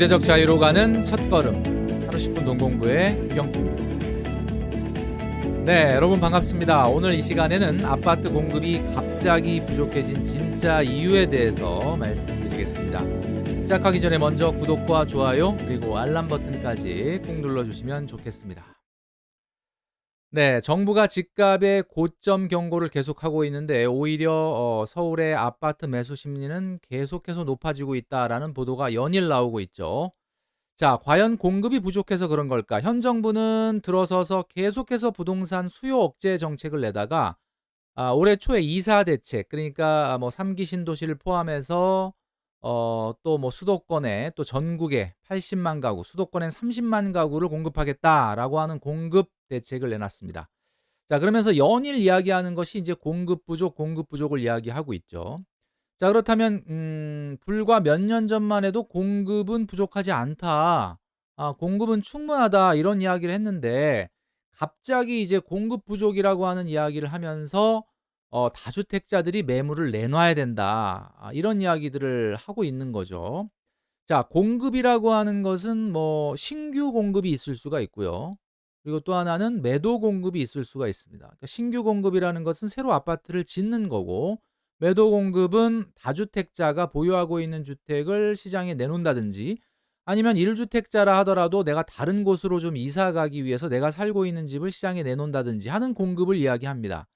경제적 자유로 가는 첫걸음 하루 10분 동공부의 유경품입니다. 네, 여러분 반갑습니다. 오늘 이 시간에는 아파트 공급이 갑자기 부족해진 진짜 이유에 대해서 말씀드리겠습니다. 시작하기 전에 먼저 구독과 좋아요 그리고 알람 버튼까지 꼭 눌러주시면 좋겠습니다. 네, 정부가 집값의 고점 경고를 계속하고 있는데 오히려 어, 서울의 아파트 매수 심리는 계속해서 높아지고 있다라는 보도가 연일 나오고 있죠. 자, 과연 공급이 부족해서 그런 걸까? 현 정부는 들어서서 계속해서 부동산 수요 억제 정책을 내다가 아, 올해 초에 이사 대책, 그러니까 뭐 3기 신도시를 포함해서 어, 또 뭐 수도권에 또 전국에 80만 가구, 수도권엔 30만 가구를 공급하겠다라고 하는 공급 대책을 내놨습니다. 자, 그러면서 연일 이야기하는 것이 이제 공급 부족, 공급 부족을 이야기하고 있죠. 자, 그렇다면 음, 불과 몇 년 전만 해도 공급은 부족하지 않다. 아, 공급은 충분하다. 이런 이야기를 했는데 갑자기 이제 공급 부족이라고 하는 이야기를 하면서 어, 다주택자들이 매물을 내놔야 된다. 아, 이런 이야기들을 하고 있는 거죠. 자, 공급이라고 하는 것은 뭐 신규 공급이 있을 수가 있고요. 그리고 또 하나는 매도 공급이 있을 수가 있습니다. 그러니까 신규 공급이라는 것은 새로 아파트를 짓는 거고 매도 공급은 다주택자가 보유하고 있는 주택을 시장에 내놓는다든지 아니면 1주택자라 하더라도 내가 다른 곳으로 좀 이사 가기 위해서 내가 살고 있는 집을 시장에 내놓는다든지 하는 공급을 이야기합니다.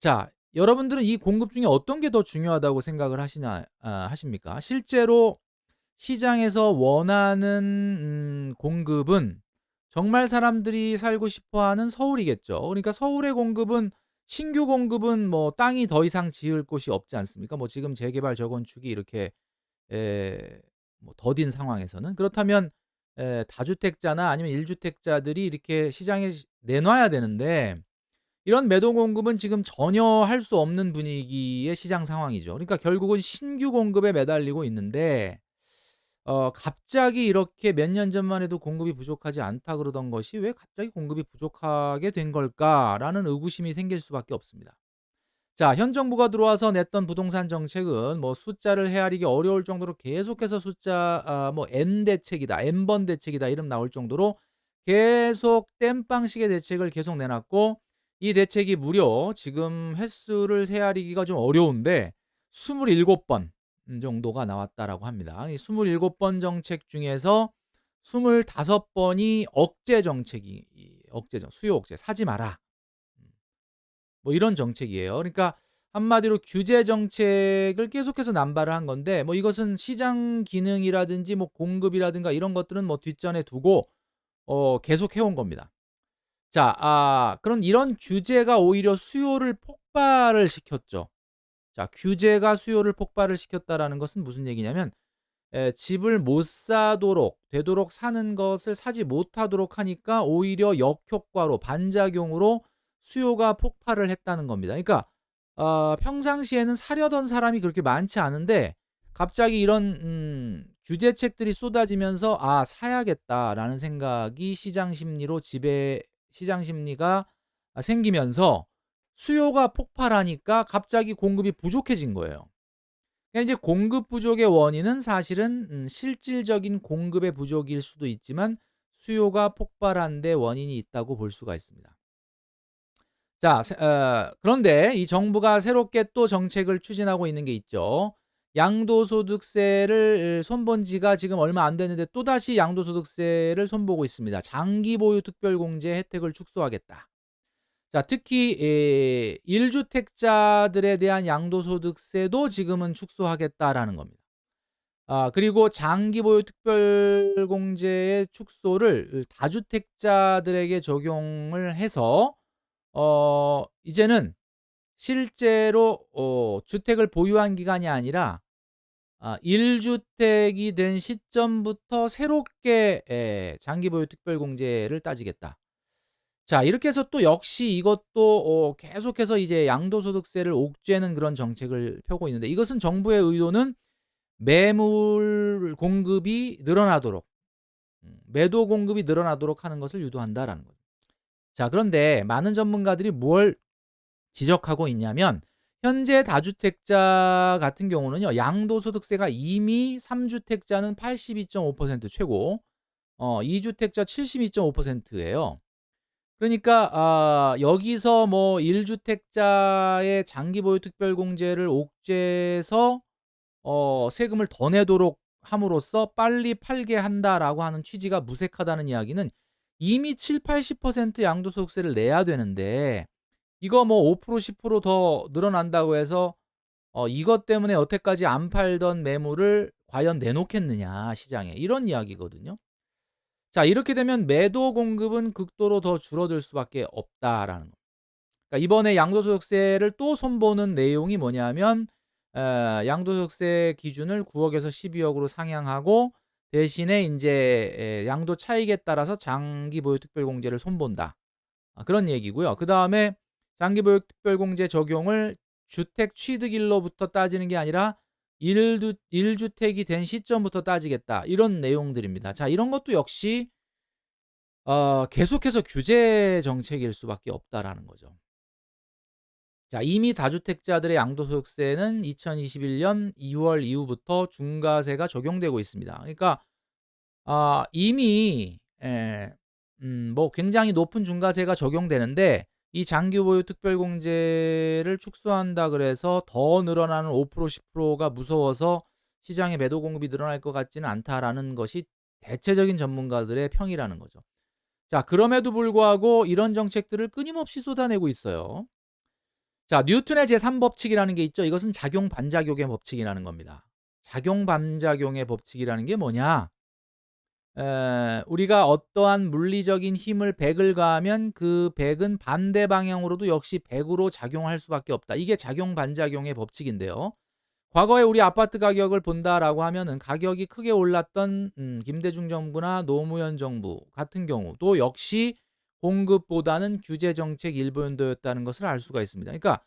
자, 여러분들은 이 공급 중에 어떤 게 더 중요하다고 생각을 하시나 아, 하십니까? 실제로 시장에서 원하는 음, 공급은 정말 사람들이 살고 싶어 하는 서울이겠죠. 그러니까 서울의 공급은 신규 공급은 뭐 땅이 더 이상 지을 곳이 없지 않습니까? 뭐 지금 재개발 재건축이 이렇게 에, 뭐 더딘 상황에서는 그렇다면 에, 다주택자나 아니면 1주택자들이 이렇게 시장에 시- 내놔야 되는데 이런 매도 공급은 지금 전혀 할 수 없는 분위기의 시장 상황이죠. 그러니까 결국은 신규 공급에 매달리고 있는데 어 갑자기 이렇게 몇 년 전만 해도 공급이 부족하지 않다 그러던 것이 '왜 갑자기 공급이 부족하게 된 걸까?'라는 의구심이 생길 수밖에 없습니다. 자, 현 정부가 들어와서 냈던 부동산 정책은 뭐 숫자를 헤아리기 어려울 정도로 계속해서 숫자 아 뭐 N 대책이다. N번 대책이다. 이름 나올 정도로 계속 땜빵식의 대책을 계속 내놨고 이 대책이 무려 지금 횟수를 헤아리기가 좀 어려운데 27번 음 정도가 나왔다라고 합니다. 이 27번 정책 중에서 25번이 억제 정책이 이 억제죠. 수요 억제 사지 마라. 음. 뭐 이런 정책이에요. 그러니까 한마디로 규제 정책을 계속해서 남발을 한 건데 뭐 이것은 시장 기능이라든지 뭐 공급이라든가 이런 것들은 뭐 뒷전에 두고 어 계속 해온 겁니다. 자, 아 그런 이런 규제가 오히려 수요를 폭발을 시켰죠. 자, 규제가 수요를 폭발을 시켰다라는 것은 무슨 얘기냐면 에, 집을 못 사도록 되도록 사는 것을 사지 못하도록 하니까 오히려 역효과로 반작용으로 수요가 폭발을 했다는 겁니다. 그러니까 어, 평상시에는 사려던 사람이 그렇게 많지 않은데 갑자기 이런 음, 규제책들이 쏟아지면서 아 사야겠다라는 생각이 시장 심리로 지배 시장 심리가 생기면서 수요가 폭발하니까 갑자기 공급이 부족해진 거예요. 그러니까 이제 공급 부족의 원인은 사실은 음, 실질적인 공급의 부족일 수도 있지만 수요가 폭발한 데 원인이 있다고 볼 수가 있습니다. 자, 세- 어, 그런데 이 정부가 새롭게 또 정책을 추진하고 있는 게 있죠. 양도소득세를 손본 지가 지금 얼마 안 됐는데 또다시 양도소득세를 손보고 있습니다. 장기 보유 특별공제 혜택을 축소하겠다. 자, 특히 에, 1주택자들에 대한 양도소득세도 지금은 축소하겠다라는 겁니다. 아, 그리고 장기 보유 특별공제의 축소를 다주택자들에게 적용을 해서 어, 이제는 실제로 어, 주택을 보유한 기간이 아니라 아, 1주택이 된 시점부터 새롭게 에, 장기 보유 특별공제를 따지겠다. 자, 이렇게 해서 또 역시 이것도 어 계속해서 이제 양도소득세를 옥죄는 그런 정책을 펴고 있는데 이것은 정부의 의도는 매물 공급이 늘어나도록 음 매도 공급이 늘어나도록 하는 것을 유도한다라는 거죠. 자, 그런데 많은 전문가들이 뭘 지적하고 있냐면 현재 다주택자 같은 경우는요. 양도소득세가 이미 3주택자는 82.5% 최고 어 2주택자 72.5% 예요. 그러니까 아 여기서 뭐 1주택자의 장기 보유 특별 공제를 옥죄해서 어 세금을 더 내도록 함으로써 "빨리 팔게 한다."라고 하는 취지가 무색하다는 이야기는 이미 7-80% 양도소득세를 내야 되는데 이거 뭐 5% 10%더 늘어난다고 해서 어 이것 때문에 여태까지 안 팔던 매물을 과연 내놓겠느냐 시장에 이런 이야기거든요. 자 이렇게 되면 매도 공급은 극도로 더 줄어들 수밖에 없다라는 거. 그러니까 이번에 양도소득세를 또 손보는 내용이 뭐냐면 어 양도소득세 기준을 9억 에서 12억 으로 상향하고 대신에 예 양도 차익에 따라서 장기 보유 특별 공제를 손본다. 아 그런 얘기고요. 그 다음에 장기 보유 특별 공제 적용을 주택 취득일로부터 따지는 게 아니라 1두 1주택이 된 시점부터 따지겠다. 이런 내용들입니다. 자 이런 것도 역시 어 계속해서 규제 정책일 수밖에 없다라는 거죠. 자 이미 다주택자들의 양도소득세는 2021년 2월 이후부터 중과세가 적용되고 있습니다. 그러니까 아 이미 예음뭐 굉장히 높은 중과세가 적용되는데 이 장기 보유 특별공제를 축소한다 그래서 더 늘어나는 5% 10%가 무서워서 시장에 매도 공급이 늘어날 것 같지는 않다라는 것이 대체적인 전문가들의 평이라는 거죠. 자 그럼에도 불구하고 이런 정책들을 끊임없이 쏟아내고 있어요. 자 뉴턴의 제3 법칙이라는 게 있죠. 이것은 작용 반작용의 법칙이라는 겁니다. 작용 반작용의 법칙이라는 게 뭐냐? 에 우리가 어떠한 물리적인 힘을 100을 가하면 그 100은 반대 방향으로도 역시 100으로 작용할 수밖에 없다. 이게 작용 반작용의 법칙인데요. 과거에 우리 아파트 가격을 본다라고 하면은 가격이 크게 올랐던 음 김대중 정부나 노무현 정부 같은 경우도 역시 공급보다는 규제 정책 일본도였다는 것을 알 수가 있습니다. 그러니까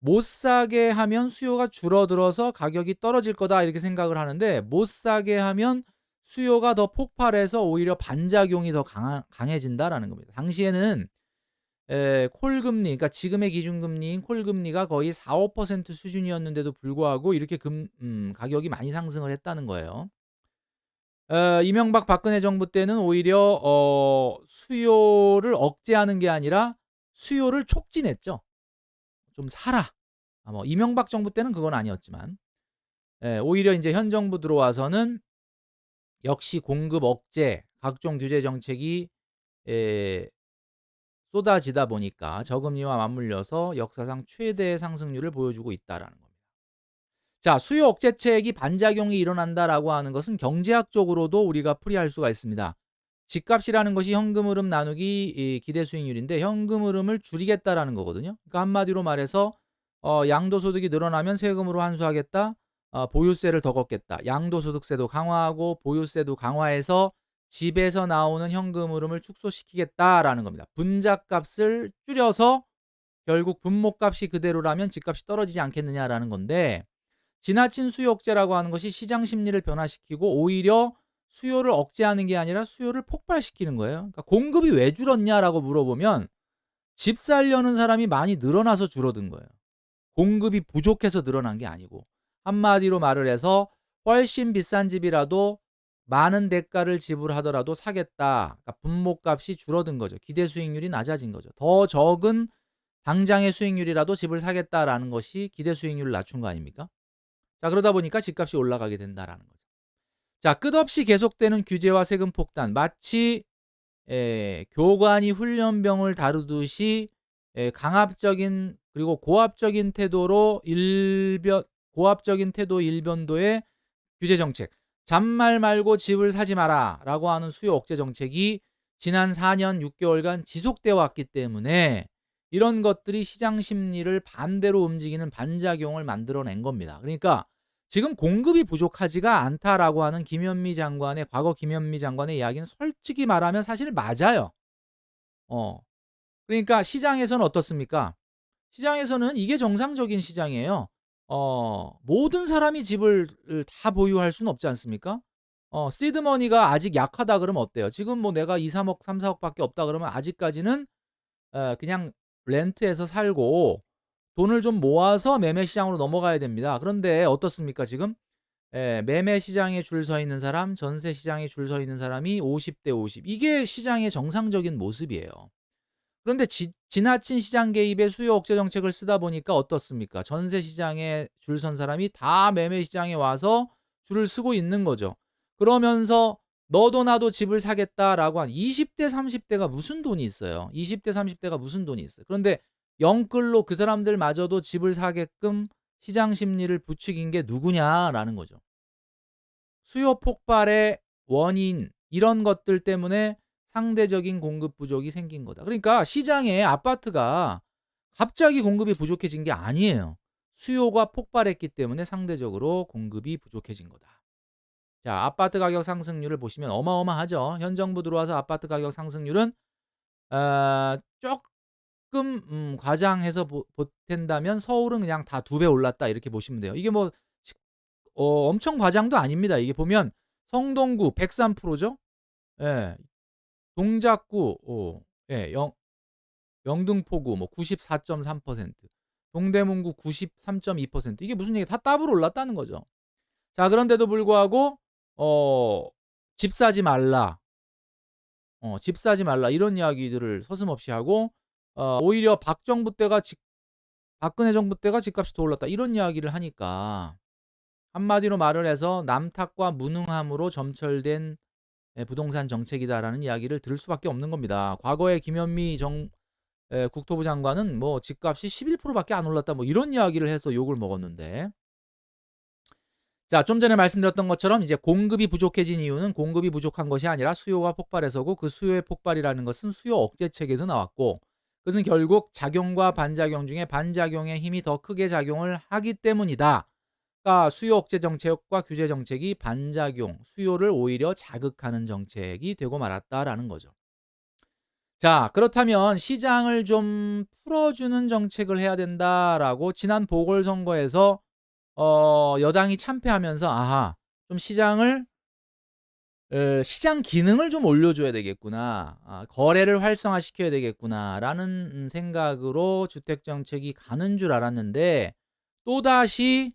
못 사게 하면 수요가 줄어들어서 가격이 떨어질 거다 이렇게 생각을 하는데 못 사게 하면 수요가 더 폭발해서 오히려 반작용이 더 강하, 강해진다라는 겁니다. 당시에는 에, 콜금리, 그러니까 지금의 기준금리인 콜금리가 거의 4, 5% 수준이었는데도 불구하고 이렇게 금, 음, 가격이 많이 상승을 했다는 거예요. 어, 이명박 박근혜 정부 때는 오히려 어, 수요를 억제하는 게 아니라 수요를 촉진했죠. 좀 사라. 아, 뭐 이명박 정부 때는 그건 아니었지만 예, 오히려 이제 현 정부 들어와서는 역시 공급 억제, 각종 규제 정책이 에, 쏟아지다 보니까 저금리와 맞물려서 역사상 최대의 상승률을 보여주고 있다라는 겁니다. 자, 수요 억제책이 반작용이 일어난다라고 하는 것은 경제학적으로도 우리가 풀이할 수가 있습니다. 집값이라는 것이 현금 흐름 나누기 기대 수익률인데 현금 흐름을 줄이겠다라는 거거든요. 그러니까 한마디로 말해서 어, 양도소득이 늘어나면 세금으로 환수하겠다. 어, 보유세를 더 걷겠다. 양도소득세도 강화하고 보유세도 강화해서 집에서 나오는 현금 흐름을 축소시키겠다라는 겁니다. 분자값을 줄여서 결국 분모값이 그대로라면 집값이 떨어지지 않겠느냐라는 건데 지나친 수요 억제라고 하는 것이 시장 심리를 변화시키고 오히려 수요를 억제하는 게 아니라 수요를 폭발시키는 거예요. 그러니까 공급이 왜 줄었냐라고 물어보면 집 살려는 사람이 많이 늘어나서 줄어든 거예요. 공급이 부족해서 늘어난 게 아니고 한마디로 말을 해서 훨씬 비싼 집이라도 많은 대가를 지불하더라도 사겠다. 그러니까 분모값이 줄어든 거죠. 기대 수익률이 낮아진 거죠. 더 적은 당장의 수익률이라도 집을 사겠다라는 것이 기대 수익률을 낮춘 거 아닙니까? 자, 그러다 보니까 집값이 올라가게 된다라는 거죠. 자, 끝없이 계속되는 규제와 세금 폭탄. 마치 에, 교관이 훈련병을 다루듯이 에, 강압적인 그리고 고압적인 태도로 일변 고압적인 태도 일변도의 규제 정책. 잔말 말고 집을 사지 마라 라고 하는 수요 억제 정책이 지난 4년 6개월간 지속되어 왔기 때문에 이런 것들이 시장 심리를 반대로 움직이는 반작용을 만들어낸 겁니다. 그러니까 지금 공급이 부족하지가 않다라고 하는 김현미 장관의 과거 김현미 장관의 이야기는 솔직히 말하면 사실 맞아요. 어. 그러니까 시장에서는 어떻습니까? 시장에서는 이게 정상적인 시장이에요. 어 모든 사람이 집을 다 보유할 수는 없지 않습니까? 어 시드머니가 아직 약하다 그러면 어때요? 지금 뭐 내가 2-3억 3-4억 밖에 없다 그러면 아직까지는 어 그냥 렌트해서 살고 돈을 좀 모아서 매매 시장으로 넘어가야 됩니다. 그런데 어떻습니까 지금? 예, 매매 시장에 줄 서 있는 사람, 전세 시장에 줄 서 있는 사람이 50대 50. 이게 시장의 정상적인 모습이에요. 그런데 지, 지나친 시장 개입의 수요 억제 정책을 쓰다 보니까 어떻습니까? 전세 시장에 줄 선 사람이 다 매매 시장에 와서 줄을 서고 있는 거죠. 그러면서 너도 나도 집을 사겠다라고 한 20대 30대가 무슨 돈이 있어요? 20대 30대가 무슨 돈이 있어요? 그런데 영끌로 그 사람들마저도 집을 사게끔 시장 심리를 부추긴 게 누구냐라는 거죠. 수요 폭발의 원인 이런 것들 때문에 상대적인 공급 부족이 생긴 거다. 그러니까 시장에 아파트가 갑자기 공급이 부족해진 게 아니에요. 수요가 폭발했기 때문에 상대적으로 공급이 부족해진 거다. 자, 아파트 가격 상승률을 보시면 어마어마하죠. 현 정부 들어와서 아파트 가격 상승률은 어, 조금 음, 과장해서 보, 보탠다면 서울은 그냥 다 두 배 올랐다 이렇게 보시면 돼요. 이게 뭐 어, 엄청 과장도 아닙니다. 이게 보면 성동구 103%죠. 예. 동작구 어, 예, 영, 영등포구 뭐 94.3%, 동대문구 93.2% 이게 무슨 얘기? 다 더블 올랐다는 거죠. 자, 그런데도 불구하고 어, 집 사지 말라. 어, 집 사지 말라 이런 이야기들을 서슴없이 하고 어, 오히려 박정부 때가 집, 박근혜 정부 때가 집값이 더 올랐다 이런 이야기를 하니까 한마디로 말을 해서 남탓과 무능함으로 점철된 예, 부동산 정책이다라는 이야기를 들을 수밖에 없는 겁니다. 과거에 김현미 정 에, 국토부 장관은 뭐 집값이 11%밖에 안 올랐다 뭐 이런 이야기를 해서 욕을 먹었는데 자, 좀 전에 말씀드렸던 것처럼 이제 공급이 부족해진 이유는 공급이 부족한 것이 아니라 수요가 폭발해서고 그 수요의 폭발이라는 것은 수요 억제책에도 나왔고 그것은 결국 작용과 반작용 중에 반작용의 힘이 더 크게 작용을 하기 때문이다. 그러니까 수요 억제 정책과 규제 정책이 반작용, 수요를 오히려 자극하는 정책이 되고 말았다라는 거죠. 자, 그렇다면 시장을 좀 풀어주는 정책을 해야 된다라고 지난 보궐선거에서 어, 여당이 참패하면서 아하 좀 시장을 에, 시장 기능을 좀 올려줘야 되겠구나. 아, 거래를 활성화시켜야 되겠구나라는 음, 생각으로 주택 정책이 가는 줄 알았는데 또 다시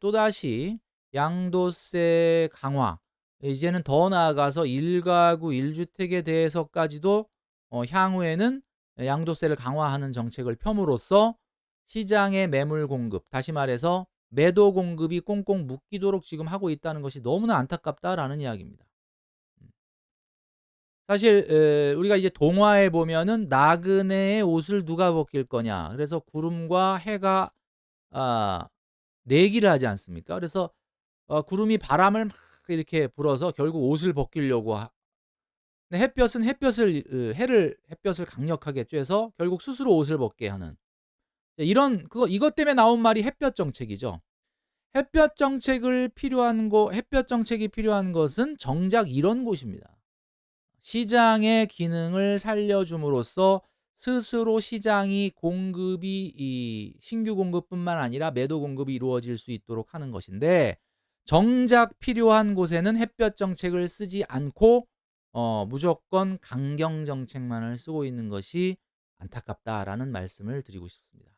또 다시 양도세 강화 이제는 더 나아가서 1가구 1주택에 대해서까지도 어, 향후에는 양도세를 강화하는 정책을 펴므로써 시장의 매물 공급, 다시 말해서 매도 공급이 꽁꽁 묶이도록 지금 하고 있다는 것이 너무나 안타깝다라는 이야기입니다. 음. 사실 에, 우리가 이제 동화에 보면은 나그네의 옷을 누가 벗길 거냐. 그래서 구름과 해가 아, 내기를 하지 않습니까? 그래서 어, 구름이 바람을 막 이렇게 불어서 결국 옷을 벗기려고 하, 햇볕은 햇볕을 해를 햇볕을 강력하게 쬐서 결국 스스로 옷을 벗게 하는 이런 그거 이것 때문에 나온 말이 햇볕 정책이죠. 햇볕 정책을 필요한 곳 햇볕 정책이 필요한 것은 정작 이런 곳입니다. 시장의 기능을 살려줌으로써 스스로 시장이 공급이 이 신규 공급뿐만 아니라 매도 공급이 이루어질 수 있도록 하는 것인데 정작 필요한 곳에는 햇볕 정책을 쓰지 않고 어, 무조건 강경 정책만을 쓰고 있는 것이 안타깝다라는 말씀을 드리고 싶습니다.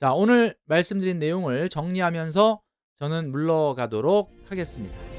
자, 오늘 말씀드린 내용을 정리하면서 저는 물러가도록 하겠습니다.